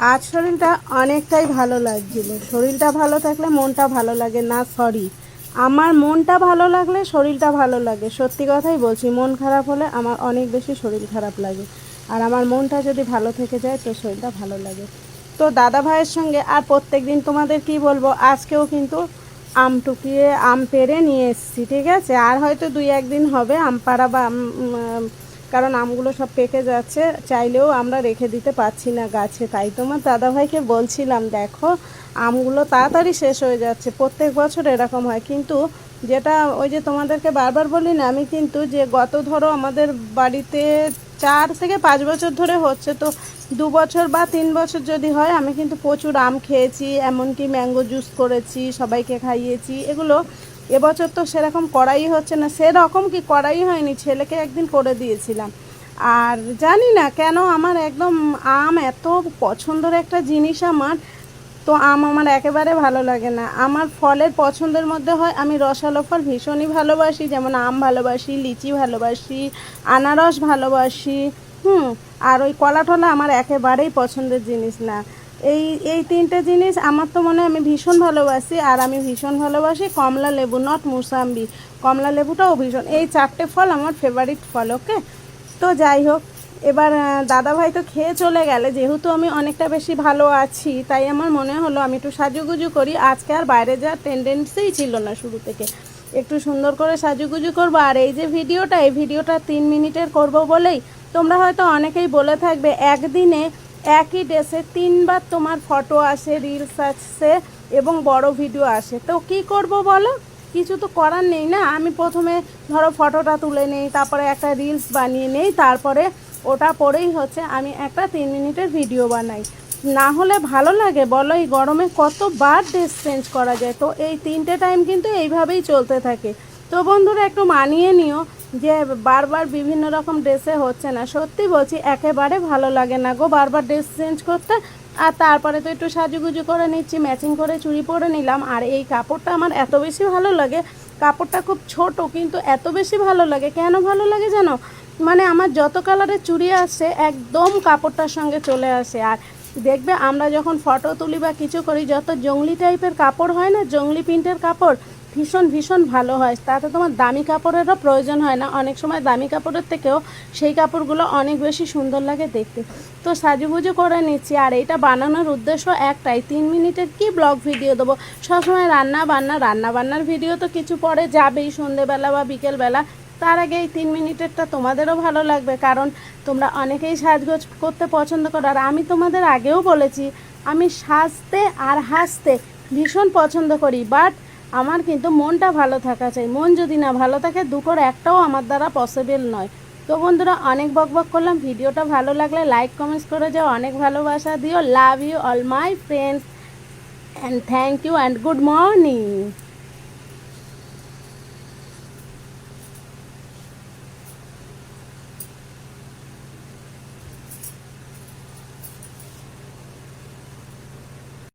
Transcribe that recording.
আজ শরীরটা অনেকটাই ভালো লাগছিল। শরীরটা ভালো থাকলে মনটা ভালো লাগে। না সরি আমার মনটা ভালো লাগলে শরীরটা ভালো লাগে। সত্যি কথাই বলছি, মন খারাপ হলে আমার অনেক বেশি শরীর খারাপ লাগে। আর আমার মনটা যদি ভালো থেকে যায়, তো শরীরটা ভালো লাগে। তো দাদা ভাইয়ের সঙ্গে আর প্রত্যেক দিন তোমাদের কি বলব, আজকেও কিন্তু আম টুকিয়ে আম পেড়ে নিয়ে এসেছি, ঠিক আছে? আর হয়তো দুই একদিন হবে আম পাড়া বা কারণ আমগুলো সব পেকে যাচ্ছে, চাইলেও আমরা রেখে দিতে পারছি না গাছে। তাই তোমার দাদাভাইকে বলছিলাম, দেখো, আমগুলো তাড়াতাড়ি শেষ হয়ে যাচ্ছে। প্রত্যেক বছর এরকম হয়। কিন্তু যেটা ওই যে তোমাদেরকে বারবার বলি না, আমি কিন্তু যে গত ধরো আমাদের বাড়িতে চার থেকে পাঁচ বছর ধরে হচ্ছে, তো দু বছর বা তিন বছর যদি হয়, আমি কিন্তু প্রচুর আম খেয়েছি, এমনকি ম্যাঙ্গো জুস করেছি, সবাইকে খাইয়েছি। এগুলো এবছর তো সেরকম করাই হচ্ছে না। সেরকম কি করাই হয়নি? ছেলেকে একদিন করে দিয়েছিলাম। আর জানি না কেন আমার একদম আম এত পছন্দের একটা জিনিস আমার, তো আম আমার একেবারে ভালো লাগে না। আমার ফলের পছন্দের মধ্যে হয়, আমি রসালো ফল ভীষণই ভালোবাসি, যেমন আম ভালোবাসি, লিচি ভালোবাসি, আনারস ভালোবাসি, হুম, আর ওই কলা টলা আমার একেবারেই পছন্দের জিনিস না। এই এই তিনটে জিনিস আমার তো মনে আমি ভীষণ ভালোবাসি, আর আমি ভীষণ ভালোবাসি কমলা লেবু নট মুসাম্বি। কমলা লেবুটাও ভীষণ, এই চারটে ফল আমার ফেভারিট ফল ওকে তো যাই হোক, এবার দাদা ভাই তো খেয়ে চলে গেলে, যেহেতু আমি অনেকটা বেশি ভালো আছি, তাই আমার মনে হলো আমি একটু সাজুগুজু করি। আজকে আর বাইরে যাওয়ার টেন্ডেন্সিই ছিল না শুরু থেকে। একটু সুন্দর করে সাজুগুজু করব, আর এই যে ভিডিওটা, এই ভিডিওটা তিন মিনিটের করব বলেই তোমরা হয়তো অনেকেই বলে থাকবে, একদিনে একই ড্রেসে তিনবার তোমার ফটো আসে রিলস আসছে এবং বড় ভিডিও আসে। তো কি করব বলো? কিছু তো করার নেই না। আমি প্রথমে ধরো ফটোটা তুলে নেই, তারপরে একটা রিলস বানিয়ে নেই, তারপরে ওটা পরেই হচ্ছে আমি একটা তিন মিনিটের ভিডিও বানাই। না হলে ভালো লাগে, বলো এই গরমে কতবার ড্রেস চেঞ্জ করা যায়? তো এই তিনটে টাইম কিন্তু এইভাবেই চলতে থাকে। তো বন্ধুরা, একটু মানিয়ে নিও। যে বারবার বিভিন্ন রকম ড্রেসে হচ্ছে না। সত্যি বলছি, একেবারে ভালো লাগে না গো। বারবার ড্রেস চেঞ্জ করতে, আর তারপরে তো একটু সাজুগুজু করে নিচ্ছি, ম্যাচিং করে চুড়ি পরে নিলাম। আর এই কাপড়টা আমার এত বেশি ভালো লাগে। কাপড়টা খুব ছোট, কিন্তু এত বেশি ভালো লাগে। কেন ভালো লাগে জানো? মানে আমার যত কালারের চুড়ি আসে, একদম কাপড়টার সঙ্গে চলে আসে। আর দেখবে আমরা যখন ফটো তুলি বা কিছু করি, যত জঙ্গলি টাইপের কাপড় হয় না, জঙ্গলি প্রিন্টের কাপড় ভীষণ ভীষণ ভালো হয়। তাতে তোমার দামি কাপড়েরও প্রয়োজন হয় না। অনেক সময় দামি কাপড়ের থেকেও সেই কাপড়গুলো অনেক বেশি সুন্দর লাগে দেখতে। তো সাজুগুজু করে নিচ্ছি। আর এইটা বানানোর উদ্দেশ্য একটাই। তিন মিনিটের কি ব্লগ ভিডিও দেবো? সবসময় রান্না বান্না, রান্না বান্নার ভিডিও তো কিছু পরে যাবেই সন্ধেবেলা বা বিকেলবেলা। তার আগে এই তিন মিনিটেরটা তোমাদেরও ভালো লাগবে। কারণ তোমরা অনেকেই সাজগোজ করতে পছন্দ করো। আর আমি তোমাদের আগেও বলেছি, আমি সাজতে আর হাসতে ভীষণ পছন্দ করি। বাট আমার কিন্তু মনটা ভালো থাকা চাই। মন যদি না ভালো থাকে, দুটোর একটাও আমার দ্বারা পসিবল নয়। তো বন্ধুরা, অনেক বক বক করলাম। ভিডিওটা ভালো লাগলে লাইক কমেন্টস করে যাও। অনেক ভালোবাসা দিও। Love you all my friends and thank you and good morning